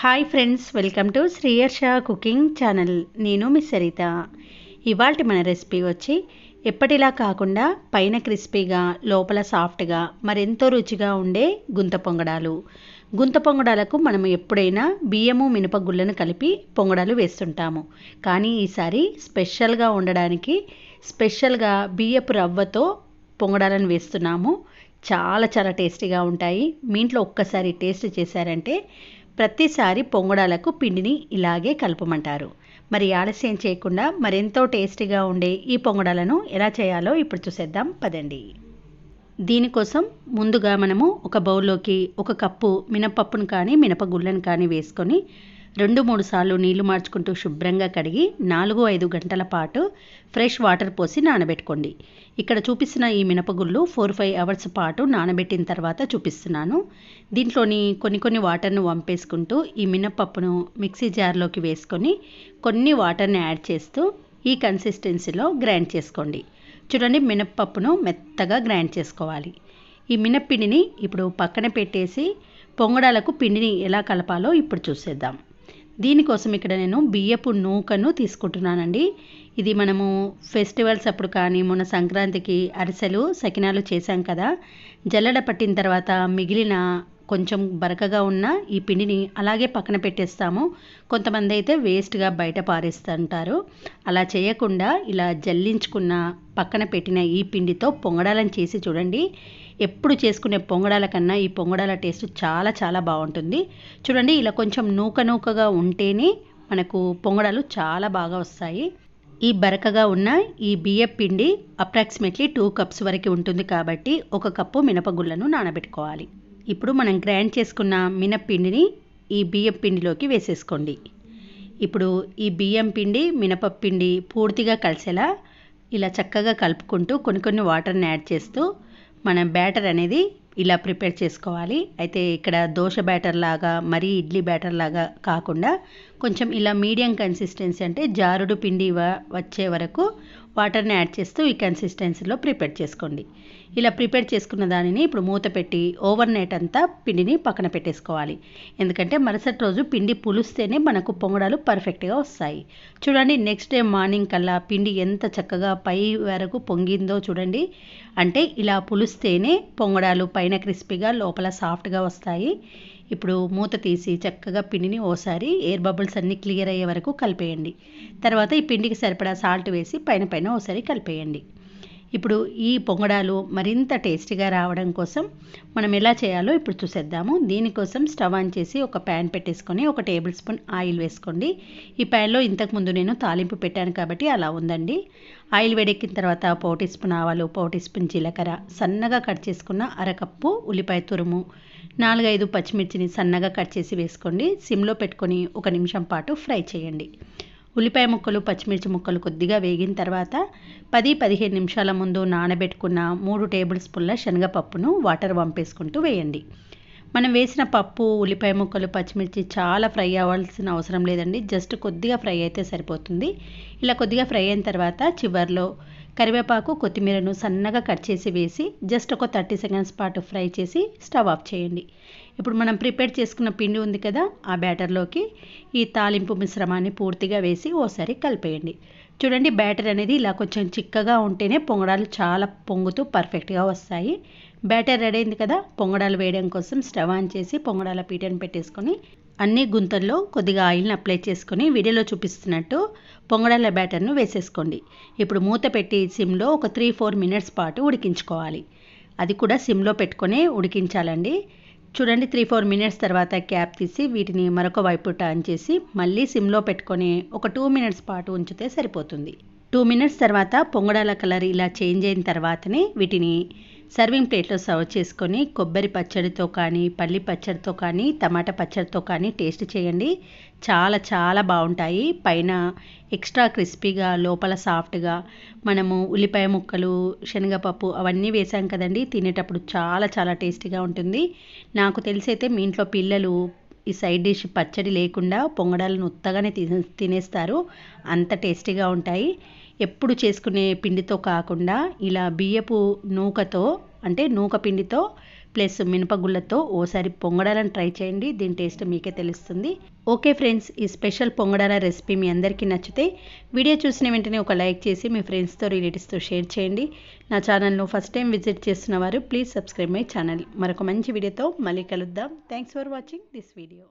Hi friends welcome to Sriyarsha cooking channel నేను మీ సరిత. ఇవాళ మన రెసిపీ వచ్చి ఎప్పటిలా కాకుండా పైన క్రిస్పీగా లోపల సాఫ్ట్గా మరెంతో రుచిగా ఉండే గుంత పొంగడాలు. గుంత పొంగడాలకు మనం ఎప్పుడైనా బియ్యము మినపగుళ్ళను కలిపి పొంగడాలు వేస్తుంటాము. కానీ ఈసారి స్పెషల్గా ఉండడానికి స్పెషల్గా బియ్యపు రవ్వతో పొంగడాలను వేస్తున్నాము. చాలా చాలా టేస్టీగా ఉంటాయి. మీ ఇంట్లో ఒక్కసారి టేస్ట్ చేశారంటే ప్రతిసారి పొంగడాలకు పిండిని ఇలాగే కలపమంటారు. మరి ఆలస్యం చేయకుండా మరెంతో టేస్టీగా ఉండే ఈ పొంగడాలను ఎలా చేయాలో ఇప్పుడు చూసేద్దాం పదండి. దీనికోసం ముందుగా మనము ఒక బౌల్లోకి ఒక కప్పు మినపప్పును కానీ మినపగుళ్ళను కానీ వేసుకొని రెండు మూడు సార్లు నీళ్ళు మార్చుకుంటూ శుభ్రంగా కడిగి నాలుగు ఐదు గంటల పాటు ఫ్రెష్ వాటర్ పోసి నానబెట్టుకోండి. ఇక్కడ చూపిస్తున్న ఈ మినపగుళ్ళు ఫోర్ ఫైవ్ అవర్స్ పాటు నానబెట్టిన తర్వాత చూపిస్తున్నాను. దీంట్లోని కొన్ని కొన్ని వాటర్ను వంపేసుకుంటూ ఈ మినపప్పును మిక్సీ జార్లోకి వేసుకొని కొన్ని వాటర్ని యాడ్ చేస్తూ ఈ కన్సిస్టెన్సీలో గ్రైండ్ చేసుకోండి. చూడండి మినప్పప్పును మెత్తగా గ్రైండ్ చేసుకోవాలి. ఈ మినప్పిండిని ఇప్పుడు పక్కన పెట్టేసి పొంగడాలకు పిండిని ఎలా కలపాలో ఇప్పుడు చూసేద్దాం. దీనికోసం ఇక్కడ నేను బియ్యపు నూకను తీసుకుంటున్నానండి. ఇది మనము ఫెస్టివల్స్ అప్పుడు కానీ మొన్న సంక్రాంతికి అరిసెలు సకినాలు చేశాం కదా. జల్లెడ పట్టిన తర్వాత మిగిలిన కొంచెం బరకగా ఉన్న ఈ పిండిని అలాగే పక్కన పెట్టేస్తాము. కొంతమంది అయితే వేస్ట్గా బయట పారేస్తుంటారు. అలా చేయకుండా ఇలా జల్లించుకున్న పక్కన పెట్టిన ఈ పిండితో పొంగడాలను చేసి చూడండి. ఎప్పుడు చేసుకునే పొంగడాల కన్నా ఈ పొంగడాల టేస్ట్ చాలా చాలా బాగుంటుంది. చూడండి ఇలా కొంచెం నూక నూకగా ఉంటేనే మనకు పొంగడాలు చాలా బాగా వస్తాయి. ఈ బరకగా ఉన్న ఈ బియ్యం పిండి అప్రాక్సిమేట్లీ టూ కప్స్ వరకు ఉంటుంది కాబట్టి ఒక కప్పు మినపగుళ్ళను నానబెట్టుకోవాలి. ఇప్పుడు మనం గ్రైండ్ చేసుకున్న మినప్పిండిని ఈ బియ్యం పిండిలోకి వేసేసుకోండి. ఇప్పుడు ఈ బియ్యం పిండి మినపప్పిండి పూర్తిగా కలిసేలా ఇలా చక్కగా కలుపుకుంటూ కొన్ని కొన్ని వాటర్ని యాడ్ చేస్తూ మనం బ్యాటర్ అనేది ఇలా ప్రిపేర్ చేసుకోవాలి. అయితే ఇక్కడ దోశ బ్యాటర్ లాగా మరీ ఇడ్లీ బ్యాటర్ లాగా కాకుండా కొంచెం ఇలా మీడియం కన్సిస్టెన్సీ అంటే జారుడు పిండి వచ్చే వరకు వాటర్ని యాడ్ చేస్తూ ఈ కన్సిస్టెన్సీలో ప్రిపేర్ చేసుకోండి. ఇలా ప్రిపేర్ చేసుకున్న దానిని ఇప్పుడు మూత పెట్టి ఓవర్ నైట్ అంతా పిండిని పక్కన పెట్టేసుకోవాలి. ఎందుకంటే మరుసటి రోజు పిండి పులుస్తేనే మనకు పొంగడాలు పర్ఫెక్ట్గా వస్తాయి. చూడండి నెక్స్ట్ డే మార్నింగ్ కల్లా పిండి ఎంత చక్కగా పై వరకు పొంగిందో చూడండి. అంటే ఇలా పులుస్తేనే పొంగడాలు పైన క్రిస్పీగా లోపల సాఫ్ట్గా వస్తాయి. ఇప్పుడు మూత తీసి చక్కగా పిండిని ఓసారి ఎయిర్ బబుల్స్ అన్నీ క్లియర్ అయ్యే వరకు కలిపేయండి. తర్వాత ఈ పిండికి సరిపడా సాల్ట్ వేసి పైన పైన ఓసారి కలిపేయండి. ఇప్పుడు ఈ పొంగడాలు మరింత టేస్టీగా రావడం కోసం మనం ఎలా చేయాలో ఇప్పుడు చూసేద్దాము. దీనికోసం స్టవ్ ఆన్ చేసి ఒక ప్యాన్ పెట్టేసుకొని ఒక టేబుల్ స్పూన్ ఆయిల్ వేసుకోండి. ఈ ప్యాన్లో ఇంతకుముందు నేను తాలింపు పెట్టాను కాబట్టి అలా ఉందండి. ఆయిల్ వేడెక్కిన తర్వాత పావు టీ స్పూన్ ఆవాలు పావు టీ స్పూన్ జీలకర్ర సన్నగా కట్ చేసుకున్న అరకప్పు ఉల్లిపాయ తురుము నాలుగైదు పచ్చిమిర్చిని సన్నగా కట్ చేసి వేసుకోండి. సిమ్లో పెట్టుకొని ఒక నిమిషం పాటు ఫ్రై చేయండి. ఉల్లిపాయ ముక్కలు పచ్చిమిర్చి ముక్కలు కొద్దిగా వేగిన తర్వాత పది పదిహేను నిమిషాల ముందు నానబెట్టుకున్న మూడు టేబుల్ స్పూన్ల శనగపప్పును వాటర్ వంపేసుకుంటూ వేయండి. మనం వేసిన పప్పు ఉల్లిపాయ ముక్కలు పచ్చిమిర్చి చాలా ఫ్రై అవ్వాల్సిన అవసరం లేదండి. జస్ట్ కొద్దిగా ఫ్రై అయితే సరిపోతుంది. ఇలా కొద్దిగా ఫ్రై అయిన తర్వాత చివర్లో కరివేపాకు కొత్తిమీరను సన్నగా కట్ చేసి వేసి జస్ట్ ఒక థర్టీ సెకండ్స్ పాటు ఫ్రై చేసి స్టవ్ ఆఫ్ చేయండి. ఇప్పుడు మనం ప్రిపేర్ చేసుకున్న పిండి ఉంది కదా ఆ బ్యాటర్లోకి ఈ తాలింపు మిశ్రమాన్ని పూర్తిగా వేసి ఓసారి కలిపేయండి. చూడండి బ్యాటర్ అనేది ఇలా కొంచెం చిక్కగా ఉంటేనే పొంగడాలు చాలా పొంగుతూ పర్ఫెక్ట్గా వస్తాయి. బ్యాటర్ రెడీ అయింది కదా పొంగడాలు వేయడం కోసం స్టవ్ ఆన్ చేసి పొంగడాల పీటను పెట్టేసుకొని అన్ని గుంతల్లో కొద్దిగా ఆయిల్ని అప్లై చేసుకొని వీడియోలో చూపిస్తున్నట్టు పొంగడాల బ్యాటర్ను వేసేసుకోండి. ఇప్పుడు మూత పెట్టి సిమ్లో ఒక త్రీ ఫోర్ మినిట్స్ పాటు ఉడికించుకోవాలి. అది కూడా సిమ్లో పెట్టుకొని ఉడికించాలండి. చూడండి త్రీ ఫోర్ మినిట్స్ తర్వాత క్యాప్ తీసి వీటిని మరొక వైపు టర్న్ చేసి మళ్ళీ సిమ్లో పెట్టుకొని ఒక టూ మినిట్స్ పాటు ఉంచితే సరిపోతుంది. టూ మినిట్స్ తర్వాత పొంగడాల కలర్ ఇలా చేంజ్ అయిన తర్వాతనే వీటిని సర్వింగ్ ప్లేట్లో సర్వ్ చేసుకొని కొబ్బరి పచ్చడితో కానీ పల్లి పచ్చడితో కానీ టమాటా పచ్చడితో కానీ టేస్ట్ చేయండి. చాలా చాలా బాగుంటాయి. పైన ఎక్స్ట్రా క్రిస్పీగా లోపల సాఫ్ట్గా మనము ఉల్లిపాయ ముక్కలు శనగపప్పు అవన్నీ వేసాం కదండి. తినేటప్పుడు చాలా చాలా టేస్టీగా ఉంటుంది. నాకు తెలిసైతే మీ ఇంట్లో పిల్లలు ఈ సైడ్ డిష్ పచ్చడి లేకుండా పొంగడాలను ఉత్తగానే తినే తినేస్తారు. అంత టేస్టీగా ఉంటాయి. ఎప్పుడు చేసుకునే పిండితో కాకుండా ఇలా బియ్యపు నూకతో అంటే నూక పిండితో ప్లస్ మినపగుళ్ళతో ఓసారి పొంగడాలను ట్రై చేయండి. దీని టేస్ట్ మీకే తెలుస్తుంది. ఓకే ఫ్రెండ్స్ ఈ స్పెషల్ పొంగడాల రెసిపీ మీ అందరికీ నచ్చితే వీడియో చూసిన వెంటనే ఒక లైక్ చేసి మీ ఫ్రెండ్స్తో రిలేటివ్స్తో షేర్ చేయండి. నా ఛానల్ను ఫస్ట్ టైం విజిట్ చేస్తున్న వారు ప్లీజ్ సబ్స్క్రైబ్ మై ఛానల్. మరొక మంచి వీడియోతో మళ్ళీ కలుద్దాం. Thanks for watching this video.